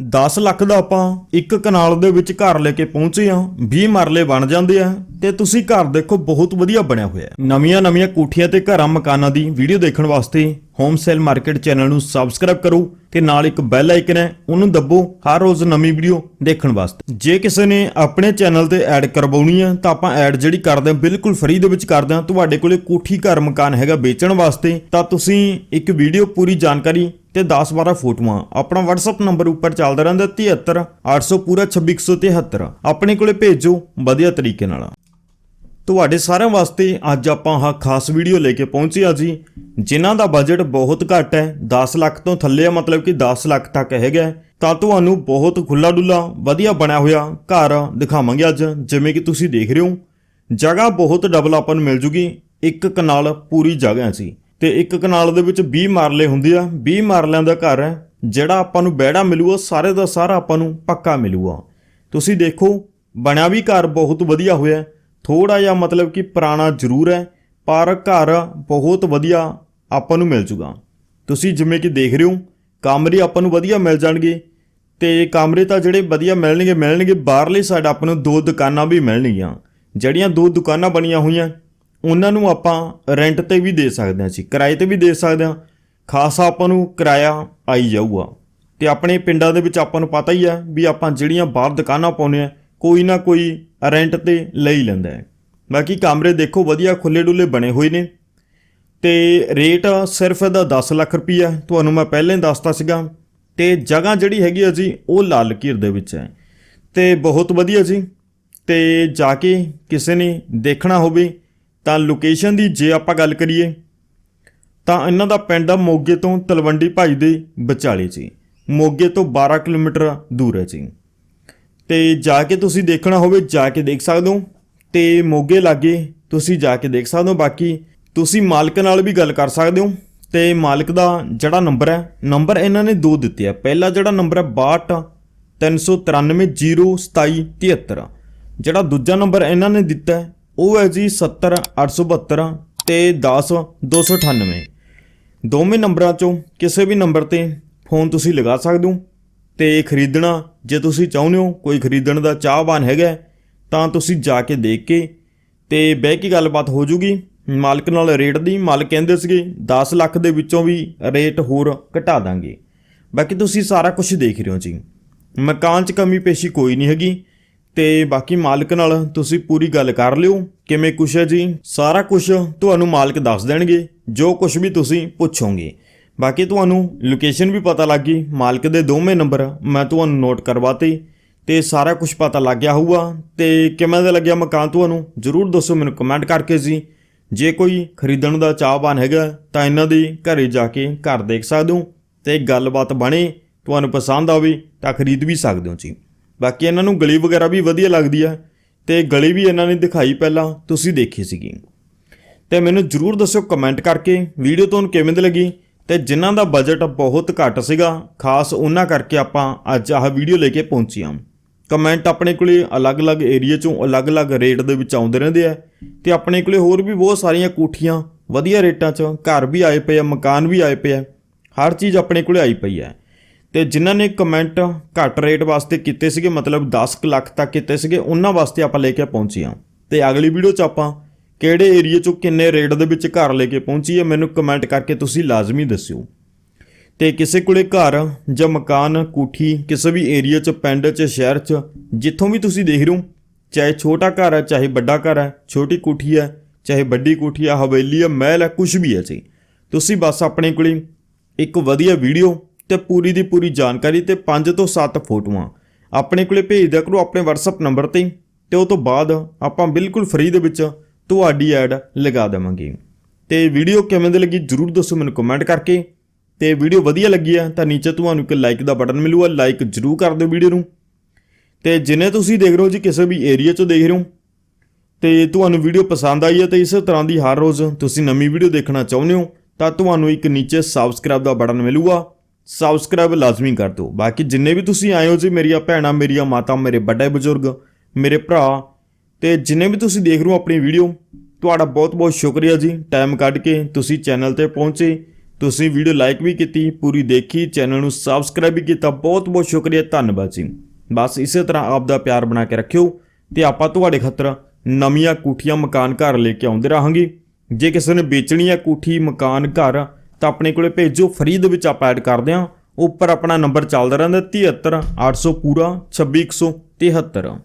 10 ਲੱਖ ਦਾ ਆਪਾਂ ਇੱਕ ਕਨਾਲ ਦੇ ਵਿੱਚ ਘਰ ਲੈ ਕੇ ਪਹੁੰਚੇ ਆ 20 ਮਰਲੇ ਬਣ ਜਾਂਦੇ ਆ ਤੇ ਤੁਸੀਂ ਘਰ ਦੇਖੋ ਬਹੁਤ ਵਧੀਆ ਬਣਿਆ ਹੋਇਆ ਹੈ। ਨਵੀਆਂ ਨਵੀਆਂ ਕੋਠੀਆਂ ਤੇ ਘਰਾਂ ਮਕਾਨਾਂ ਦੀ ਵੀਡੀਓ ਦੇਖਣ ਵਾਸਤੇ ਹੋਮ ਸੇਲ ਮਾਰਕੀਟ ਚੈਨਲ ਨੂੰ ਸਬਸਕ੍ਰਾਈਬ ਕਰੋ ਤੇ ਨਾਲ ਇੱਕ ਬੈਲ ਆਈਕਨ ਹੈ, ਉਹਨੂੰ ਦੱਬੋ ਹਰ ਰੋਜ਼ ਨਵੀਂ ਵੀਡੀਓ ਦੇਖਣ ਵਾਸਤੇ। ਜੇ ਕਿਸੇ ਨੇ ਆਪਣੇ ਚੈਨਲ ਤੇ ਐਡ ਕਰਵਾਉਣੀ ਹੈ ਤਾਂ ਆਪਾਂ ਐਡ ਜਿਹੜੀ ਕਰਦੇ ਹਾਂ, ਬਿਲਕੁਲ ਫ੍ਰੀ ਦੇ ਵਿੱਚ ਕਰਦੇ ਹਾਂ। ਤੁਹਾਡੇ ਕੋਲੇ ਕੋਠੀ ਘਰ ਮਕਾਨ ਹੈਗਾ ਵੇਚਣ ਵਾਸਤੇ, ਤਾਂ ਤੁਸੀਂ ਇੱਕ ਵੀਡੀਓ ਪੂਰੀ ਜਾਣਕਾਰੀ ਤੇ 10-12 ਫੋਟੋਆਂ। ਆਪਣਾ WhatsApp ਨੰਬਰ ਉੱਪਰ ਚੱਲਦਾ ਰਹਿੰਦਾ 73 800 ਪੂਰਾ 2673 ਆਪਣੇ ਕੋਲੇ ਭੇਜੋ, ਵਧੀਆ ਤਰੀਕੇ ਨਾਲ। ਤੁਹਾਡੇ ਸਾਰਿਆਂ ਵਾਸਤੇ ਅੱਜ ਆਪਾਂ ਆਹ ਖਾਸ ਵੀਡੀਓ ਲੈ ਕੇ ਪਹੁੰਚੇ ਆ ਜੀ, ਜਿਨ੍ਹਾਂ ਦਾ ਬਜਟ ਬਹੁਤ ਘੱਟ ਹੈ। 10 ਲੱਖ ਤੋਂ ਥੱਲੇ ਆ, ਮਤਲਬ ਕਿ 10 ਲੱਖ ਤੱਕ ਹੈਗਾ ਤਾਂ ਤੁਹਾਨੂੰ ਬਹੁਤ ਖੁੱਲਾ ਡੁੱਲਾ ਵਧੀਆ ਬਣਿਆ ਹੋਇਆ ਘਰ ਦਿਖਾਵਾਂਗੇ ਅੱਜ, ਜਿਵੇਂ ਕਿ ਤੁਸੀਂ ਦੇਖ ਰਹੇ ਹੋ। ਜਗ੍ਹਾ ਬਹੁਤ ਡਬਲ ਆਪਾਂ ਨੂੰ ਮਿਲ ਜੂਗੀ। ਇੱਕ ਕਨਾਲ ਪੂਰੀ ਜਗ੍ਹਾ ਸੀ ਤੇ ਇੱਕ ਕਨਾਲ ਦੇ ਵਿੱਚ 20 ਮਾਰਲੇ ਹੁੰਦੇ ਆ। 20 ਮਾਰਲਿਆਂ ਦਾ ਘਰ ਹੈ। ਜਿਹੜਾ ਆਪਾਂ ਨੂੰ ਬਹਿੜਾ ਮਿਲੂਗਾ, ਸਾਰੇ ਦਾ ਸਾਰਾ ਆਪਾਂ ਨੂੰ ਪੱਕਾ ਮਿਲੂਗਾ। ਤੁਸੀਂ ਦੇਖੋ, ਬਣਿਆ ਵੀ ਘਰ ਬਹੁਤ ਵਧੀਆ ਹੋਇਆ। ਥੋੜਾ ਜਿਹਾ ਮਤਲਬ ਕਿ ਪੁਰਾਣਾ ਜ਼ਰੂਰ ਹੈ, ਪਰ ਘਰ ਬਹੁਤ ਵਧੀਆ ਆਪਾਂ ਨੂੰ ਮਿਲ ਜੂਗਾ ਤੁਸੀਂ ਜਿਵੇਂ ਕਿ ਦੇਖ ਰਹੇ ਹੋ, ਕਮਰੇ ਆਪਾਂ ਨੂੰ ਵਧੀਆ ਮਿਲ ਜਾਣਗੇ। ਤੇ ਕਮਰੇ ਤਾਂ ਜਿਹੜੇ ਵਧੀਆ ਮਿਲਣਗੇ ਮਿਲਣਗੇ ਬਾਹਰਲੀ ਸਾਈਡ ਆਪਾਂ ਨੂੰ ਦੋ ਦੁਕਾਨਾਂ ਵੀ ਮਿਲਣਗੀਆਂ। ਜਿਹੜੀਆਂ ਦੋ ਦੁਕਾਨਾਂ ਬਣੀਆਂ ਹੋਈਆਂ ਉਹਨਾਂ ਨੂੰ ਆਪਾਂ ਰੈਂਟ ਤੇ ਵੀ ਦੇ ਸਕਦੇ ਹਾਂ ਜੀ, ਕਿਰਾਏ ਤੇ ਵੀ ਦੇ ਸਕਦੇ ਹਾਂ। ਖਾਸਾ ਆਪਾਂ ਨੂੰ ਕਿਰਾਇਆ ਆਈ ਜਾਊਗਾ। ਤੇ ਆਪਣੇ ਪਿੰਡਾਂ ਦੇ ਵਿੱਚ ਆਪਾਂ ਨੂੰ ਪਤਾ ਹੀ ਆ ਵੀ ਆਪਾਂ ਜਿਹੜੀਆਂ ਬਾਹਰ ਦੁਕਾਨਾਂ ਪਾਉਂਦੇ ਆ ਕੋਈ ਨਾ ਕੋਈ ਰੈਂਟ ਤੇ ਲੈ ਹੀ ਲੈਂਦਾ ਹੈ। ਬਾਕੀ ਕਮਰੇ ਦੇਖੋ, ਵਧੀਆ ਖੁੱਲੇ ਡੁੱਲੇ ਬਣੇ ਹੋਏ ਨੇ। ਤੇ ਰੇਟ ਸਿਰਫ ਇਹਦਾ 10 ਲੱਖ ਰੁਪਈਆ ਤੁਹਾਨੂੰ ਮੈਂ ਪਹਿਲਾਂ ਹੀ ਦੱਸਤਾ ਸੀਗਾ। ਤੇ ਜਗ੍ਹਾ ਜਿਹੜੀ ਹੈਗੀ ਆ ਜੀ, ਉਹ ਲਾਲ ਕੀਰ ਦੇ ਵਿੱਚ ਹੈ। ਤੇ ਬਹੁਤ ਵਧੀਆ ਜੀ। ਤੇ ਜਾ ਕੇ ਕਿਸੇ ਨੇ ਦੇਖਣਾ ਹੋਵੇ ਤਾਂ ਲੋਕੇਸ਼ਨ ਦੀ ਜੇ ਆਪਾਂ ਗੱਲ ਕਰੀਏ, ਤਾਂ ਇਹਨਾਂ ਦਾ ਪਿੰਡ ਆ ਮੋਗੇ ਤੋਂ ਤਲਵੰਡੀ ਭਾਈ ਦੇ ਵਿਚਾਲੇ ਜੀ। ਮੋਗੇ ਤੋਂ 12 ਕਿਲੋਮੀਟਰ ਦੂਰ ਹੈ ਜੀ। ਤੇ ਜਾ ਕੇ ਤੁਸੀਂ ਦੇਖਣਾ ਹੋਵੇ, ਜਾ ਕੇ ਦੇਖ ਸਕਦੇ ਹੋ। ਤੇ ਮੋਗੇ ਲਾਗੇ ਤੁਸੀਂ ਜਾ ਕੇ ਦੇਖ ਸਕਦੇ ਹੋ। ਬਾਕੀ ਤੁਸੀਂ ਮਾਲਕ ਨਾਲ ਵੀ ਗੱਲ ਕਰ ਸਕਦੇ ਹੋ। ਤੇ ਮਾਲਕ ਦਾ ਜਿਹੜਾ ਨੰਬਰ ਹੈ, ਨੰਬਰ ਇਹਨਾਂ ਨੇ ਦੋ ਦਿੱਤੇ ਆ। ਪਹਿਲਾ ਜਿਹੜਾ ਨੰਬਰ ਹੈ 62 3930773 ਜਿਹੜਾ ਦੂਜਾ ਨੰਬਰ ਇਹਨਾਂ ਨੇ ਦਿੱਤਾ ਉਹ ਹੈ ਜੀ 70872 ਤੇ 10298 ਦੋਵੇਂ ਨੰਬਰਾਂ ਚੋਂ ਕਿਸੇ ਵੀ ਨੰਬਰ ਤੇ ਫੋਨ ਤੁਸੀਂ ਲਗਾ ਸਕਦੇ ਹੋ ਤੇ ਖਰੀਦਣਾ ਜੇ ਤੁਸੀਂ ਚਾਹੁੰਦੇ ਹੋ, ਕੋਈ ਖਰੀਦਣ ਦਾ ਚਾਹਵਾਨ ਹੈਗਾ, ਤਾਂ ਤੁਸੀਂ ਜਾ ਕੇ ਦੇਖ ਕੇ ਤੇ ਬਹਿ ਕੇ ਗੱਲਬਾਤ ਹੋ ਜੂਗੀ। ਮਾਲਕ ਨਾਲ ਰੇਟ ਦੀ ਮਾਲਕ ਕਹਿੰਦੇ ਸੀਗੇ 10 ਲੱਖ ਦੇ ਵਿੱਚੋਂ ਵੀ ਰੇਟ ਹੋਰ ਘਟਾ ਦਾਂਗੇ। ਬਾਕੀ ਤੁਸੀਂ ਸਾਰਾ ਕੁਝ ਦੇਖ ਰਹੇ ਹੋ ਜੀ। ਮਕਾਨ 'ਚ ਕਮੀ ਪੇਸ਼ੀ ਕੋਈ ਨਹੀਂ ਹੈਗੀ। ਤੇ ਬਾਕੀ ਮਾਲਕ ਨਾਲ ਤੁਸੀਂ ਪੂਰੀ ਗੱਲ ਕਰ ਲਿਓ। ਕਿਵੇਂ ਕੁਛ ਹੈ ਜੀ? ਸਾਰਾ ਕੁਝ ਤੁਹਾਨੂੰ ਮਾਲਕ ਦੱਸ ਦੇਣਗੇ। ਜੋ ਕੁਝ ਵੀ ਤੁਸੀਂ ਪੁੱਛੋਗੇ। ਬਾਕੀ ਤੁਹਾਨੂੰ ਲੋਕੇਸ਼ਨ ਵੀ ਪਤਾ ਲੱਗ ਗਈ। ਮਾਲਕ ਦੇ ਦੋਵੇਂ ਨੰਬਰ ਮੈਂ ਤੁਹਾਨੂੰ ਨੋਟ ਕਰਵਾਤੇ। ਤੇ ਸਾਰਾ ਕੁਝ ਪਤਾ ਲੱਗ ਗਿਆ ਹੋਊਗਾ। ਤੇ ਕਿਵੇਂ ਦਾ ਲੱਗਿਆ ਮਕਾਨ ਤੁਹਾਨੂੰ? ਜਰੂਰ ਦੱਸੋ ਮੈਨੂੰ ਕਮੈਂਟ ਕਰਕੇ ਜੀ। ਜੇ ਕੋਈ ਖਰੀਦਣ ਦਾ ਚਾਹਵਾਨ ਹੈਗਾ, ਤਾਂ ਇਹਨਾਂ ਦੇ ਘਰੇ ਜਾ ਕੇ ਘਰ ਦੇਖ ਸਕਦੇ ਹੋ। ਤੇ ਗੱਲਬਾਤ ਬਣੇ, ਤੁਹਾਨੂੰ ਪਸੰਦ ਆਵੇ, ਤਾਂ ਖਰੀਦ ਵੀ ਸਕਦੇ ਹੋ ਜੀ। ਬਾਕੀ ਇਹਨਾਂ ਨੂੰ ਗਲੀ ਵਗੈਰਾ ਵੀ ਵਧੀਆ ਲੱਗਦੀ ਹੈ ਤੇ ਗਲੀ ਵੀ ਇਹਨਾਂ ਨੇ ਦਿਖਾਈ ਪਹਿਲਾਂ, ਤੁਸੀਂ ਦੇਖੀ ਸੀਗੀ। ਤੇ ਮੈਨੂੰ ਜਰੂਰ ਦੱਸਿਓ ਕਮੈਂਟ ਕਰਕੇ ਵੀਡੀਓ ਤੁਹਾਨੂੰ ਕਿਵੇਂ ਦੀ ਲੱਗੀ ਤੇ ਜਿਨ੍ਹਾਂ ਦਾ ਬਜਟ ਬਹੁਤ ਘੱਟ ਸੀਗਾ, ਖਾਸ ਉਹਨਾਂ ਕਰਕੇ ਆਪਾਂ ਅੱਜ ਆਹ ਵੀਡੀਓ ਲੈ ਕੇ ਪਹੁੰਚੇ ਹਾਂ। ਕਮੈਂਟ ਆਪਣੇ ਕੋਲੇ ਅਲੱਗ-ਅਲੱਗ ਏਰੀਆ ਚੋਂ ਅਲੱਗ-ਅਲੱਗ ਰੇਟ ਦੇ ਵਿੱਚ ਆਉਂਦੇ ਰਹਿੰਦੇ ਆ ਤੇ ਆਪਣੇ ਕੋਲੇ ਹੋਰ ਵੀ ਬਹੁਤ ਸਾਰੀਆਂ ਕੋਠੀਆਂ, ਵਧੀਆ ਰੇਟਾਂ 'ਚ ਘਰ ਵੀ ਆਏ ਪਏ ਆ, ਮਕਾਨ ਵੀ ਆਏ ਪਏ ਆ, ਹਰ ਚੀਜ਼ ਆਪਣੇ ਕੋਲੇ ਆਈ ਪਈ ਹੈ ਤੇ ਜਿਨ੍ਹਾਂ ਨੇ ਕਮੈਂਟ ਘੱਟ ਰੇਟ ਵਾਸਤੇ ਕੀਤੇ ਸੀਗੇ, ਮਤਲਬ 10 ਕੁ ਲੱਖ ਤੱਕ ਕੀਤੇ ਸੀਗੇ, ਉਹਨਾਂ ਵਾਸਤੇ ਆਪਾਂ ਲੈ ਕੇ ਪਹੁੰਚੇ ਹਾਂ। ਤੇ ਅਗਲੀ ਵੀਡੀਓ 'ਚ ਆਪਾਂ ਕਿਹੜੇ ਏਰੀਆ 'ਚੋਂ ਕਿੰਨੇ ਰੇਟ ਦੇ ਵਿੱਚ ਘਰ ਲੈ ਕੇ ਪਹੁੰਚੀ ਹੈ, ਮੈਨੂੰ ਕਮੈਂਟ ਕਰਕੇ ਤੁਸੀਂ ਲਾਜ਼ਮੀ ਦੱਸਿਓ। ਤੇ ਕਿਸੇ ਕੋਲੇ ਘਰ ਜਾਂ ਮਕਾਨ, ਕੋਠੀ, ਕਿਸੇ ਵੀ ਏਰੀਆ 'ਚ, ਪਿੰਡ 'ਚ, ਸ਼ਹਿਰ 'ਚ, ਜਿੱਥੋਂ ਵੀ ਤੁਸੀਂ ਦੇਖ ਰਹੇ ਹੋ, ਚਾਹੇ ਛੋਟਾ ਘਰ ਹੈ, ਚਾਹੇ ਵੱਡਾ ਘਰ ਹੈ, ਛੋਟੀ ਕੋਠੀ ਹੈ, ਚਾਹੇ ਵੱਡੀ ਕੋਠੀ ਹੈ, ਹਵੇਲੀ ਹੈ, ਮਹਿਲ ਹੈ ਕੁਝ ਵੀ ਹੈ ਜੀ। ਤੁਸੀਂ ਬਸ ਆਪਣੇ ਕੋਲੇ ਇੱਕ ਵਧੀਆ ਵੀਡੀਓ ਤੇ ਪੂਰੀ ਦੀ ਪੂਰੀ ਜਾਣਕਾਰੀ ਤੇ 5 ਤੋਂ 7 ਫੋਟੋਆਂ। ਆਪਣੇ ਕੋਲੇ ਭੇਜ ਦਿਆ ਕਰੋ ਆਪਣੇ WhatsApp ਨੰਬਰ ਤੇ ਤੇ ਉਹ ਤੋਂ ਬਾਅਦ ਆਪਾਂ ਬਿਲਕੁਲ ਫ੍ਰੀ ਦੇ ਵਿੱਚ ਤੁਹਾਡੀ ਐਡ ਲਗਾ ਦੇਵਾਂਗੇ। ਤੇ ਵੀਡੀਓ ਕਿਵੇਂ ਦੀ ਲੱਗੀ ਜਰੂਰ ਦੱਸੋ ਮੈਨੂੰ ਕਮੈਂਟ ਕਰਕੇ। ਤੇ ਵੀਡੀਓ ਵਧੀਆ ਲੱਗੀ ਹੈ ਤਾਂ ਨੀਚੇ ਤੁਹਾਨੂੰ ਇੱਕ ਲਾਈਕ ਦਾ ਬਟਨ ਮਿਲੂਗਾ ਲਾਈਕ ਜਰੂਰ ਕਰ ਦਿਓ ਵੀਡੀਓ ਨੂੰ। ਤੇ ਜਿਨੇ ਤੁਸੀਂ ਦੇਖ ਰਹੇ ਹੋ ਜੀ ਕਿਸੇ ਵੀ ਏਰੀਆ 'ਚ ਦੇਖ ਰਹੇ ਹੋ, ਤੇ ਤੁਹਾਨੂੰ ਵੀਡੀਓ ਪਸੰਦ ਆਈ ਹੈ ਤੇ ਇਸੇ ਤਰ੍ਹਾਂ ਦੀ ਹਰ ਰੋਜ਼ ਤੁਸੀਂ ਨਵੀਂ ਵੀਡੀਓ ਦੇਖਣਾ ਚਾਹੁੰਦੇ ਹੋ, ਤਾਂ ਤੁਹਾਨੂੰ ਇੱਕ ਨੀਚੇ ਸਬਸਕ੍ਰਾਈਬ ਦਾ ਬਟਨ ਮਿਲੂਗਾ। ਸਬਸਕ੍ਰਾਈਬ ਲਾਜ਼ਮੀ ਕਰ ਦਿਓ। ਬਾਕੀ ਜਿੰਨੇ ਵੀ ਤੁਸੀਂ ਆਏ ਹੋ ਜੀ, ਮੇਰੀਆਂ ਭੈਣਾਂ, ਮੇਰੀਆਂ ਮਾਤਾ, ਮੇਰੇ ਵੱਡੇ ਬਜ਼ੁਰਗ, ਮੇਰੇ ਭਰਾ, ਤੇ ਜਿੰਨੇ ਵੀ ਤੁਸੀਂ ਦੇਖ ਰਹੇ ਹੋ ਆਪਣੀ ਵੀਡੀਓ ਤੁਹਾਡਾ ਬਹੁਤ ਬਹੁਤ ਸ਼ੁਕਰੀਆ ਜੀ। ਟਾਈਮ ਕੱਢ ਕੇ ਤੁਸੀਂ ਚੈਨਲ ਤੇ ਪਹੁੰਚੇ, ਤੁਸੀਂ ਵੀਡੀਓ ਲਾਈਕ ਵੀ ਕੀਤੀ, ਪੂਰੀ ਦੇਖੀ ਚੈਨਲ ਨੂੰ ਸਬਸਕ੍ਰਾਈਬ ਵੀ ਕੀਤਾ ਬਹੁਤ ਬਹੁਤ ਸ਼ੁਕਰੀਆ, ਧੰਨਵਾਦ ਜੀ। ਬਸ ਇਸੇ ਤਰ੍ਹਾਂ ਆਪ ਦਾ ਪਿਆਰ ਬਣਾ ਕੇ ਰੱਖਿਓ ਤੇ ਆਪਾਂ ਤੁਹਾਡੇ ਖਾਤਰ ਨਵੀਆਂ ਕੋਠੀਆਂ ਮਕਾਨ ਘਰ ਲੈ ਕੇ ਆਉਂਦੇ ਰਹਾਂਗੇ। ਜੇ ਕਿਸੇ ਨੇ ਵੇਚਣੀ ਹੈ ਕੋਠੀ, ਮਕਾਨ, ਘਰ ਤਾਂ ਆਪਣੇ ਕੋਲੇ ਭੇਜੋ ਫਰੀ ਦੇ ਵਿੱਚ ਆਪਾਂ ਐਡ ਕਰਦੇ ਹਾਂ। ਉੱਪਰ ਆਪਣਾ ਨੰਬਰ ਚੱਲਦਾ ਰਹਿੰਦਾ 73 800 ਪੂਰਾ 26173